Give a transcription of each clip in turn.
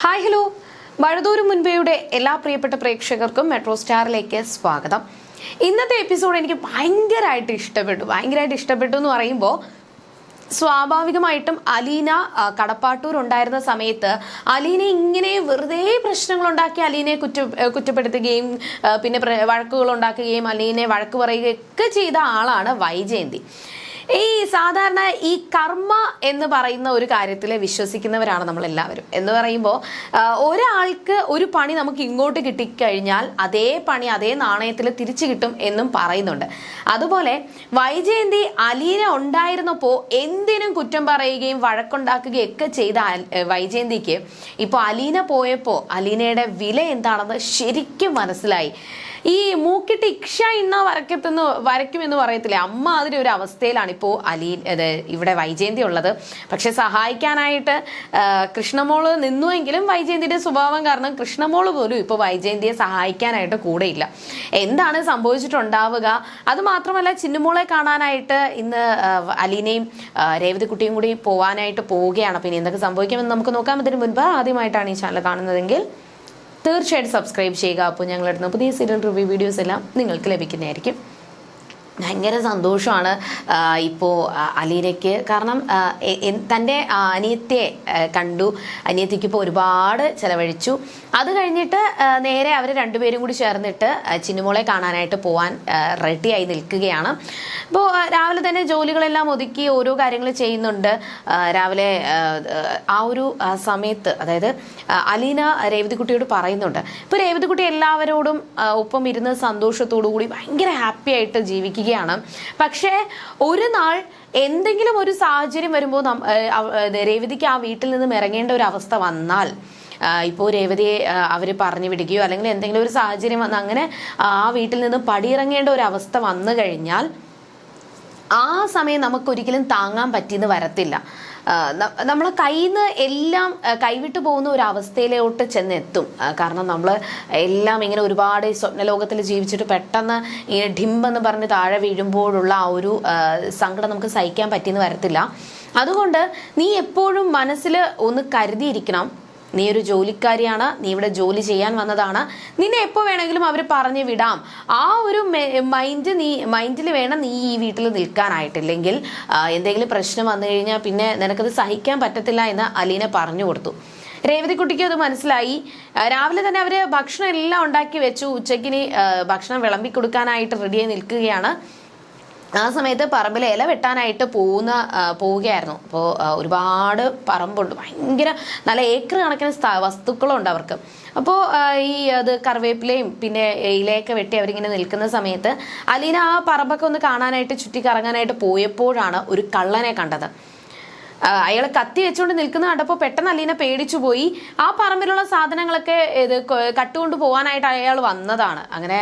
Hi hello വഴുതൂര് മുൻപയുടെ എല്ലാ പ്രിയപ്പെട്ട പ്രേക്ഷകർക്കും മെട്രോ സ്റ്റാറിലേക്ക് സ്വാഗതം. ഇന്നത്തെ എപ്പിസോഡ് എനിക്ക് ഭയങ്കരമായിട്ട് ഇഷ്ടപ്പെട്ടു. ഭയങ്കരമായിട്ട് ഇഷ്ടപ്പെട്ടു എന്ന് പറയുമ്പോൾ സ്വാഭാവികമായിട്ടും അലീന കടപ്പാട്ടൂർ ഉണ്ടായിരുന്ന സമയത്ത് അലീനെ ഇങ്ങനെ വെറുതെ പ്രശ്നങ്ങൾ ഉണ്ടാക്കി അലീനയെ കുറ്റ കുറ്റപ്പെടുത്തുകയും പിന്നെ വഴക്കുകൾ ഉണ്ടാക്കുകയും അലീനെ വഴക്ക് പറയുകയൊക്കെ ചെയ്ത ആളാണ് വൈജയന്തി. ഈ സാധാരണ ഈ കർമ്മ എന്ന് പറയുന്ന ഒരു കാര്യത്തിൽ വിശ്വസിക്കുന്നവരാണ് നമ്മൾ എല്ലാവരും എന്ന് പറയുമ്പോൾ ഒരാൾക്ക് ഒരു പണി നമുക്ക് ഇങ്ങോട്ട് കിട്ടിക്കഴിഞ്ഞാൽ അതേ പണി അതേ നാണയത്തിൽ തിരിച്ചു കിട്ടും എന്നും പറയുന്നുണ്ട്. അതുപോലെ വൈജയന്തി അലീന ഉണ്ടായിരുന്നപ്പോൾ എന്തിനും കുറ്റം പറയുകയും വഴക്കുണ്ടാക്കുകയും ഒക്കെ ചെയ്ത വൈജയന്തിക്ക്. ഇപ്പോൾ അലീന പോയപ്പോൾ അലീനയുടെ വില എന്താണെന്ന് ശരിക്കും മനസ്സിലായി. ഈ മൂക്കിട്ട് ഇക്ഷ ഇണ്ണ വരക്കത്തെന്ന് വരയ്ക്കുമെന്ന് പറയത്തില്ലേ? അമ്മ അതിന്റെ ഒരു അവസ്ഥയിലാണ് ഇപ്പോൾ അത് ഇവിടെ വൈജയന്തി ഉള്ളത്. പക്ഷെ സഹായിക്കാനായിട്ട് കൃഷ്ണമോൾ നിന്നുവെങ്കിലും വൈജയന്തിയുടെ സ്വഭാവം കാരണം കൃഷ്ണമോൾ പോലും ഇപ്പോൾ വൈജയന്തിയെ സഹായിക്കാനായിട്ട് കൂടെയില്ല. എന്താണ് സംഭവിച്ചിട്ടുണ്ടാവുക? അത് മാത്രമല്ല ചിന്നുമോളെ കാണാനായിട്ട് ഇന്ന് അലീനെയും രേവതിക്കുട്ടിയും കൂടി പോകാനായിട്ട് പോവുകയാണ്. പിന്നെ എന്തൊക്കെ സംഭവിക്കുമെന്ന് നമുക്ക് നോക്കാം. അതിന് മുൻപ് ആദ്യമായിട്ടാണ് ഈ ചാനൽ കാണുന്നതെങ്കിൽ തീർച്ചയായിട്ടും സബ്സ്ക്രൈബ് ചെയ്യുക. അപ്പോൾ ഞങ്ങളിടുന്ന പുതിയ സീരിയൽ റിവ്യൂ വീഡിയോസ് എല്ലാം നിങ്ങൾക്ക് ലഭിക്കുന്നതായിരിക്കും. ഭയങ്കര സന്തോഷമാണ് ഇപ്പോൾ അലീനയ്ക്ക്. കാരണം തന്റെ അനിയത്തെ കണ്ടു. അനിയത്തിക്ക് ഇപ്പോൾ ഒരുപാട് ചിലവഴിച്ചു. അത് കഴിഞ്ഞിട്ട് നേരെ അവർ രണ്ടുപേരും കൂടി ചേർന്നിട്ട് ചിന്നുമോളെ കാണാനായിട്ട് പോവാൻ റെഡിയായി നിൽക്കുകയാണ്. അപ്പോൾ രാവിലെ തന്നെ ജോലികളെല്ലാം ഒതുക്കി ഓരോ കാര്യങ്ങൾ ചെയ്യുന്നുണ്ട്. രാവിലെ ആ, ഒരു സമയത്ത് അതായത് അലീന രേവതിക്കുട്ടിയോട് പറയുന്നുണ്ട്. ഇപ്പോൾ രേവതിക്കുട്ടി എല്ലാവരോടും ഒപ്പം ഇരുന്ന് സന്തോഷത്തോടു കൂടി ഭയങ്കര ഹാപ്പി ആയിട്ട് ജീവിക്കുകയാണ് പക്ഷേ ഒരു നാൾ എന്തെങ്കിലും ഒരു സാഹചര്യം വരുമ്പോൾ രേവതിക്ക് ആ വീട്ടിൽ നിന്നും ഇറങ്ങേണ്ട ഒരു അവസ്ഥ വന്നാൽ ഇപ്പോൾ രേവതിയെ അവർ പറഞ്ഞു വിടുകയോ അല്ലെങ്കിൽ എന്തെങ്കിലും ഒരു സാഹചര്യം വന്ന് അങ്ങനെ ആ വീട്ടിൽ നിന്ന് പടിയിറങ്ങേണ്ട ഒരു അവസ്ഥ വന്നു കഴിഞ്ഞാൽ ആ സമയം നമുക്കൊരിക്കലും താങ്ങാൻ പറ്റിയെന്ന് വരത്തില്ല. നമ്മളെ കയ്യിൽ നിന്ന് എല്ലാം കൈവിട്ട് പോകുന്ന ഒരു അവസ്ഥയിലോട്ട് ചെന്നെത്തും. കാരണം നമ്മൾ എല്ലാം ഇങ്ങനെ ഒരുപാട് സ്വപ്നലോകത്തിൽ ജീവിച്ചിട്ട് പെട്ടെന്ന് ഇങ്ങനെ ഡിംബെന്ന് പറഞ്ഞ് താഴെ വീഴുമ്പോഴുള്ള ആ ഒരു സങ്കടം നമുക്ക് സഹിക്കാൻ പറ്റിയെന്ന് വരത്തില്ല. അതുകൊണ്ട് നീ എപ്പോഴും മനസ്സിൽ ഒന്ന് കരുതിയിരിക്കണം. നീ ഒരു ജോലിക്കാരിയാണ് നീ ഇവിടെ ജോലി ചെയ്യാൻ വന്നതാണ്. നിന്നെ എപ്പോൾ വേണമെങ്കിലും അവർ പറഞ്ഞു വിടാം. ആ ഒരു മൈൻഡ് നീ മൈൻഡിൽ വേണം നീ ഈ വീട്ടിൽ നിൽക്കാനായിട്ടില്ലെങ്കിൽ എന്തെങ്കിലും പ്രശ്നം വന്നു കഴിഞ്ഞാൽ പിന്നെ നിനക്കത് സഹിക്കാൻ പറ്റത്തില്ല എന്ന് അലീന പറഞ്ഞു കൊടുത്തു. രേവതിക്കുട്ടിക്ക് അത് മനസ്സിലായി. രാവിലെ തന്നെ അവർ ഭക്ഷണം എല്ലാം ഉണ്ടാക്കി വെച്ചു. ഉച്ചയ്ക്കിനി ഭക്ഷണം വിളമ്പി കൊടുക്കാനായിട്ട് റെഡിയായി നിൽക്കുകയാണ്. ആ സമയത്ത് പറമ്പിലെ ഇല വെട്ടാനായിട്ട് പോകുന്ന പോവുകയായിരുന്നു. അപ്പോൾ ഒരുപാട് പറമ്പുണ്ട്. ഭയങ്കര നല്ല ഏക്കർ കണക്കിന് വസ്തുക്കളുണ്ട് അവർക്ക്. അപ്പോൾ ഈ അത് കറിവേപ്പിലയും പിന്നെ ഇലയൊക്കെ വെട്ടി അവരിങ്ങനെ നിൽക്കുന്ന സമയത്ത് അലീന ആ പറമ്പൊക്കെ ഒന്ന് കാണാനായിട്ട് ചുറ്റി കറങ്ങാനായിട്ട് പോയപ്പോഴാണ് ഒരു കള്ളനെ കണ്ടത്. അയാൾ കത്തി വെച്ചുകൊണ്ട് നിൽക്കുന്ന കണ്ടപ്പോൾ പെട്ടെന്ന് അലീന പേടിച്ചു പോയി. ആ പറമ്പിലുള്ള സാധനങ്ങളൊക്കെ ഇത് കട്ടുകൊണ്ട് പോകാനായിട്ട് അയാൾ വന്നതാണ്. അങ്ങനെ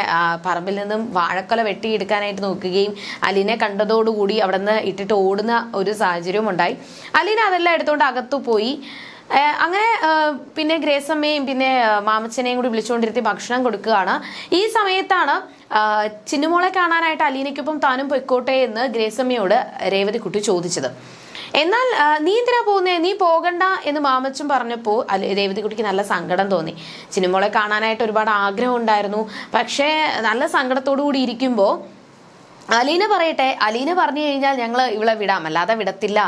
പറമ്പിൽ നിന്നും വാഴക്കൊല വെട്ടിയെടുക്കാനായിട്ട് നോക്കുകയും അലീനെ കണ്ടതോടുകൂടി അവിടെ നിന്ന് ഇട്ടിട്ട് ഓടുന്ന ഒരു സാഹചര്യവും ഉണ്ടായി. അലീന അതെല്ലാം എടുത്തുകൊണ്ട് അകത്തു പോയി. അങ്ങനെ പിന്നെ ഗ്രേസമ്മയും പിന്നെ മാമച്ചനെയും കൂടി വിളിച്ചുകൊണ്ടിരുത്തി ഭക്ഷണം കൊടുക്കുകയാണ്. ഈ സമയത്താണ് ചിന്നുമോളെ കാണാനായിട്ട് അലീനയ്ക്കൊപ്പം താനും പൊയ്ക്കോട്ടെ എന്ന് ഗ്രേസമ്മയോട് രേവതിക്കുട്ടി ചോദിച്ചത്. എന്നാൽ നീ എന്തിനാ പോകുന്നേ? നീ പോകണ്ട എന്ന് മാമച്ചും പറഞ്ഞപ്പോൾ അല്ല രേവതിക്കുട്ടിക്ക് നല്ല സങ്കടം തോന്നി. സിനിമകളെ കാണാനായിട്ട് ഒരുപാട് ആഗ്രഹം ഉണ്ടായിരുന്നു. പക്ഷേ നല്ല സങ്കടത്തോടു കൂടി ഇരിക്കുമ്പോൾ അലീന പറയട്ടെ അലീന പറഞ്ഞു കഴിഞ്ഞാൽ ഞങ്ങൾ ഇവളെ വിടാം അല്ലാതെ വിടത്തില്ല.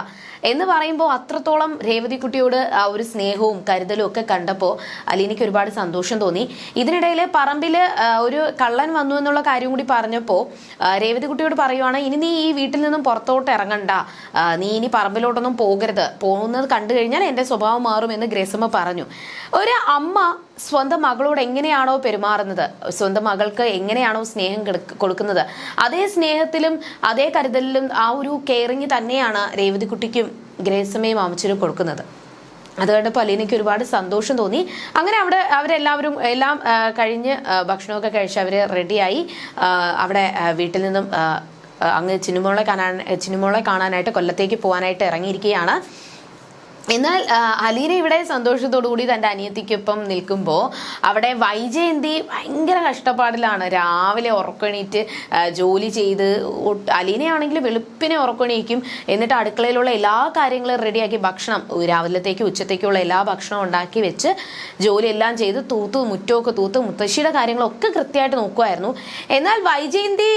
എന്ന് പറയുമ്പോൾ അത്രത്തോളം രേവതിക്കുട്ടിയോട് ആ ഒരു സ്നേഹവും കരുതലും ഒക്കെ കണ്ടപ്പോൾ അലീനയ്ക്ക് ഒരുപാട് സന്തോഷം തോന്നി. ഇതിനിടയിൽ പറമ്പിൽ ഒരു കള്ളൻ വന്നു എന്നുള്ള കാര്യം കൂടി പറഞ്ഞപ്പോൾ രേവതിക്കുട്ടിയോട് പറയുവാണ് ഇനി നീ ഈ വീട്ടിൽ നിന്നും പുറത്തോട്ട് ഇറങ്ങണ്ട. നീ ഇനി പറമ്പിലോട്ടൊന്നും പോകരുത്. പോകുന്നത് കണ്ടു കഴിഞ്ഞാൽ എന്റെ സ്വഭാവം മാറും എന്ന് ഗ്രേസമ്മ പറഞ്ഞു. ഒരു അമ്മ സ്വന്തം മകളോട് എങ്ങനെയാണോ പെരുമാറുന്നത്? സ്വന്തം മകൾക്ക് എങ്ങനെയാണോ സ്നേഹം കൊടുക്കുന്നത്? അതേ സ്നേഹത്തിലും അതേ കരുതലിലും ആ ഒരു കെയറിങ് തന്നെയാണ് രേവതിക്കുട്ടിക്കും ഗ്രേസമ്മയും അമ്മച്ചിനും കൊടുക്കുന്നത്. അത് കണ്ടപ്പോൾ അലീനയ്ക്ക് ഒരുപാട് സന്തോഷം തോന്നി. അങ്ങനെ അവിടെ അവരെല്ലാവരും എല്ലാം കഴിഞ്ഞ് ഭക്ഷണമൊക്കെ കഴിച്ച് അവർ റെഡിയായി. അവിടെ വീട്ടിൽ നിന്നും അങ്ങ് ചിന്നുമോളെ കാണാൻ ചിന്നുമോളെ കാണാനായിട്ട് കൊല്ലത്തേക്ക് പോകാനായിട്ട് ഇറങ്ങിയിരിക്കുകയാണ്. എന്നാൽ അലീന ഇവിടെ സന്തോഷത്തോടുകൂടി തന്റെ അനിയത്തിക്കൊപ്പം നിൽക്കുമ്പോൾ അവിടെ വൈജയന്തി ഭയങ്കര കഷ്ടപ്പാടിലാണ്. രാവിലെ ഉറക്കണീറ്റ് ജോലി ചെയ്ത് അലീനയാണെങ്കിൽ വെളുപ്പിനെ ഉറക്കണീക്കും. എന്നിട്ട് അടുക്കളയിലുള്ള എല്ലാ കാര്യങ്ങളും റെഡിയാക്കി ഭക്ഷണം രാവിലത്തേക്ക് ഉച്ചത്തേക്കുള്ള എല്ലാ ഭക്ഷണവും ഉണ്ടാക്കി വെച്ച് ജോലിയെല്ലാം ചെയ്ത് തൂത്ത് മുറ്റമൊക്കെ തൂത്ത് മുത്തശ്ശിയുടെ കാര്യങ്ങളൊക്കെ കൃത്യമായിട്ട് നോക്കുമായിരുന്നു എന്നാൽ വൈജയന്തി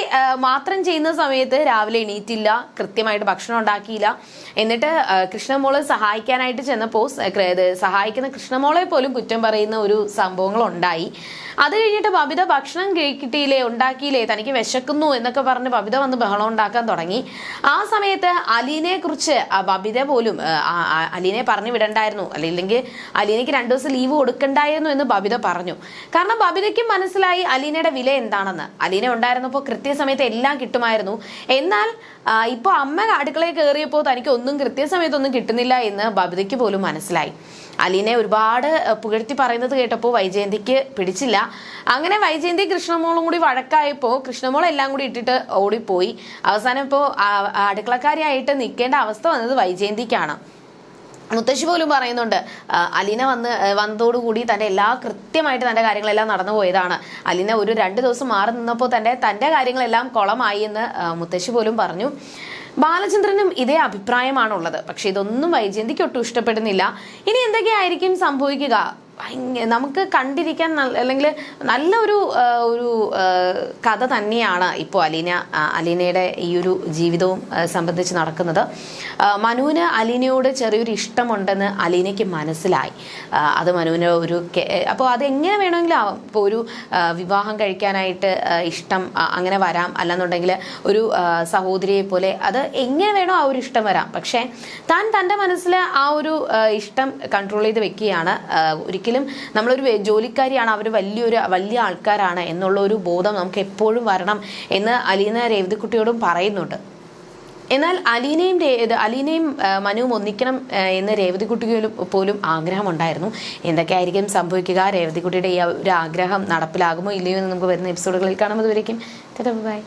മാത്രം ചെയ്യുന്ന സമയത്ത് രാവിലെ എണീറ്റില്ല കൃത്യമായിട്ട് ഭക്ഷണം ഉണ്ടാക്കിയില്ല. എന്നിട്ട് കൃഷ്ണമോൾ കൃഷ്ണമോൾ സഹായിക്കാനായിട്ട് ചെന്നപ്പോൾ സഹായിക്കുന്ന കൃഷ്ണമോളെ പോലും കുറ്റം പറയുന്ന ഒരു സംഭവങ്ങൾ ഉണ്ടായി അത് കഴിഞ്ഞിട്ട് ബബിത ഭക്ഷണം കിട്ടിയില്ലേ ഉണ്ടാക്കിയില്ലേ തനിക്ക് വിശക്കുന്നു എന്നൊക്കെ പറഞ്ഞ് ബബിത വന്ന് ബഹളം ഉണ്ടാക്കാൻ തുടങ്ങി. ആ സമയത്ത് അലീനെ കുറിച്ച് ബബിത പോലും അലീനെ പറഞ്ഞു വിടണ്ടായിരുന്നു. അല്ലെങ്കിൽ അലീനയ്ക്ക് രണ്ടു ദിവസം ലീവ് കൊടുക്കണ്ടായിരുന്നു എന്ന് ബബിത പറഞ്ഞു. കാരണം ബബിതയ്ക്കും മനസ്സിലായി അലീനയുടെ വില എന്താണെന്ന്. അലീന ഉണ്ടായിരുന്നപ്പോൾ കൃത്യസമയത്ത് എല്ലാം കിട്ടുമായിരുന്നു. എന്നാൽ ഇപ്പോൾ അമ്മ അടുക്കളയിൽ കയറിയപ്പോൾ തനിക്ക് ഒന്നും കൃത്യസമയത്തൊന്നും കിട്ടുന്നില്ല എന്ന് ബബിതയ്ക്ക് പോലും മനസ്സിലായി. അലീനെ ഒരുപാട് പുകഴ്ത്തി പറയുന്നത് കേട്ടപ്പോൾ വൈജയന്തിക്ക് പിടിച്ചില്ല. അങ്ങനെ വൈജയന്തി കൃഷ്ണമോളും കൂടി വഴക്കായപ്പോൾ കൃഷ്ണമോൾ എല്ലാം കൂടി ഇട്ടിട്ട് ഓടിപ്പോയി. അവസാനം ഇപ്പോൾ അടുക്കളക്കാരിയായിട്ട് നിൽക്കേണ്ട അവസ്ഥ വന്നത് വൈജയന്തിക്കാണ്. മുത്തശ്ശി പോലും പറയുന്നുണ്ട് അലീന വന്ന് വന്നതോടുകൂടി തന്റെ എല്ലാ കൃത്യമായിട്ട് തന്റെ കാര്യങ്ങളെല്ലാം നടന്നു പോയതാണ്. അലീന ഒരു രണ്ട് ദിവസം മാറി നിന്നപ്പോൾ തന്റെ തന്റെ കാര്യങ്ങളെല്ലാം കുളമായി എന്ന് മുത്തശ്ശി പോലും പറഞ്ഞു. ബാലചന്ദ്രനും ഇതേ അഭിപ്രായമാണുള്ളത്. പക്ഷെ ഇതൊന്നും വൈജയന്തിക്ക് ഒട്ടും ഇഷ്ടപ്പെടുന്നില്ല. ഇനി എന്തൊക്കെയായിരിക്കും സംഭവിക്കുക? ഭയങ്കര നമുക്ക് കണ്ടിരിക്കാൻ അല്ലെങ്കിൽ നല്ലൊരു ഒരു കഥ തന്നെയാണ് ഇപ്പോൾ അലീന അലീനയുടെ ഈ ഒരു ജീവിതവും സംബന്ധിച്ച് നടക്കുന്നത്. മനുവിന് അലീനയോട് ചെറിയൊരു ഇഷ്ടമുണ്ടെന്ന് അലീനയ്ക്ക് മനസ്സിലായി. അത് മനുവിന് ഒരു അപ്പോൾ അതെങ്ങനെ വേണമെങ്കിലും ആവാം. ഇപ്പോൾ ഒരു വിവാഹം കഴിക്കാനായിട്ട് ഇഷ്ടം അങ്ങനെ വരാം. അല്ലെന്നുണ്ടെങ്കിൽ ഒരു സഹോദരിയെ പോലെ അത് എങ്ങനെ വേണോ ആ ഒരു ഇഷ്ടം വരാം. പക്ഷേ താൻ തന്റെ മനസ്സിൽ ആ ഒരു ഇഷ്ടം കൺട്രോൾ ചെയ്ത് വെക്കുകയാണ്. ആ, ഒരിക്കലും നമ്മളൊരു ജോലിക്കാരിയാണ് അവർ വലിയൊരു വലിയ ആൾക്കാരാണ് എന്നുള്ള ഒരു ബോധം നമുക്ക് എപ്പോഴും വരണം എന്ന് അലീന രേവതിക്കുട്ടിയോടും പറയുന്നുണ്ട്. എന്നാൽ അലീനയും അലീനയും മനുവും ഒന്നിക്കണം എന്ന് രേവതിക്കുട്ടിക്ക് പോലും ആഗ്രഹമുണ്ടായിരുന്നു. എന്തൊക്കെയായിരിക്കും സംഭവിക്കുക? രേവതിക്കുട്ടിയുടെ ഈ ഒരു ആഗ്രഹം നടപ്പിലാകുമോ ഇല്ലയോ എന്ന് നമുക്ക് വരുന്ന എപ്പിസോഡുകളിൽ കാണുമ്പോൾ വരയ്ക്കും ബൈ.